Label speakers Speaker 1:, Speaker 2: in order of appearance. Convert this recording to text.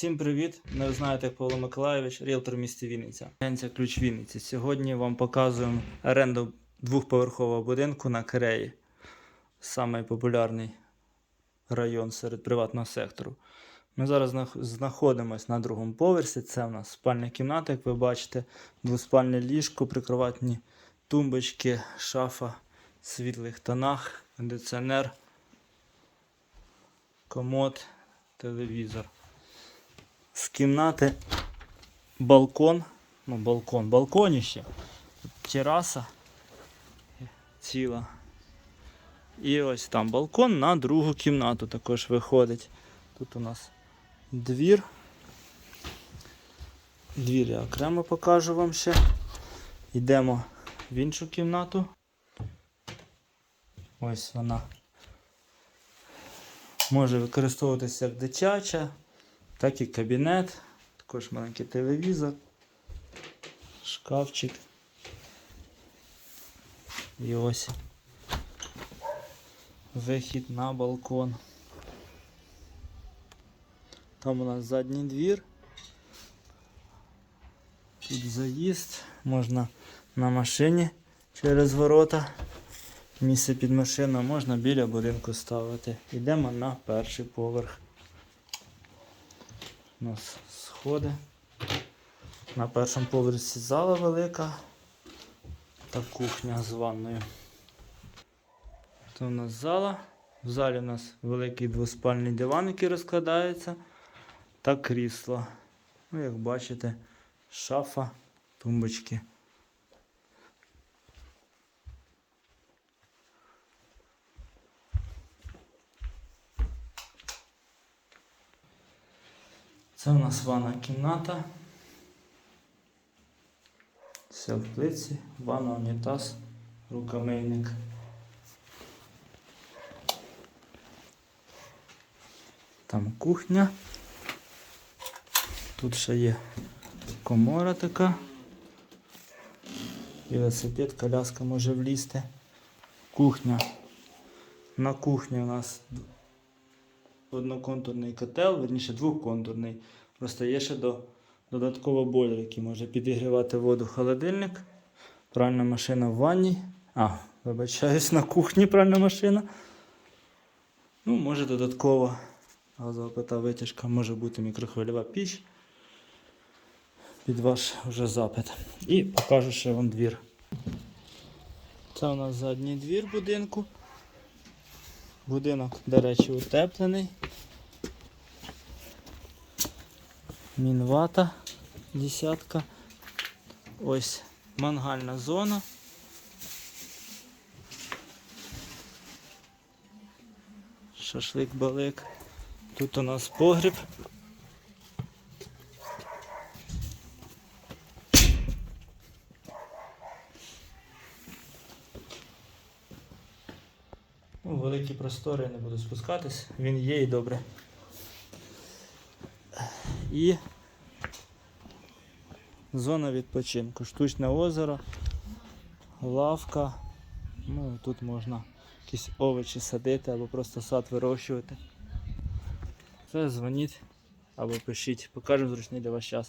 Speaker 1: Всім привіт! Мене знаєте Павло Миколаєвич, ріелтор в місті Вінниця. Агенція Ключ Вінниці. Сьогодні вам показуємо оренду двохповерхового будинку на Киреї. Самий популярний район серед приватного сектору. Ми зараз знаходимося на другому поверсі. Це у нас спальня кімната, як ви бачите, двоспальне ліжко, прикроватні тумбочки, шафа в світлих тонах, кондиціонер, комод, телевізор. З кімнати балкон, ну балкон, балконіще, тераса ціла. І ось там балкон на другу кімнату також виходить. Тут у нас двір. Двір я окремо покажу вам ще. Йдемо в іншу кімнату. Ось вона може використовуватися як дитяча, так і кабінет. Також маленький телевізор, шкафчик. І ось вихід на балкон. Там у нас задній двір. Тут заїзд, можна на машині через ворота. Місце під машину можна біля будинку ставити. Йдемо на перший поверх. У нас сходи. На першому поверсі зала велика та кухня з ванною. Це у нас зала. В залі у нас великий двоспальний диван, який розкладається, та крісло. Ну, як бачите, шафа, тумбочки. Це у нас ванна кімната. Все в плиці, ванна, унітаз, рукомийник. Там кухня. Тут ще є комора така. Велосипед, коляска може влізти. Кухня. На кухні у нас одноконтурний котел, верніше двоконтурний. Просто є ще до, додатково бойлер, який може підігрівати воду холодильник. Пральна машина в ванні. А, вибачаюсь, на кухні пральна машина. Ну, може додатково газова плита витяжка, може бути мікрохвильова піч. Під ваш вже запит. І покажу ще вам двір. Це у нас задній двір будинку. Будинок, до речі, утеплений. Мінвата десятка. Ось мангальна зона. Шашлик-балик. Тут у нас погріб. Ну, великі простори, я не буду спускатись, він є і добре. І зона відпочинку. Штучне озеро, лавка. Ну, тут можна якісь овочі садити або просто сад вирощувати. Це дзвоніть або пишіть, покажемо зручний для вас час.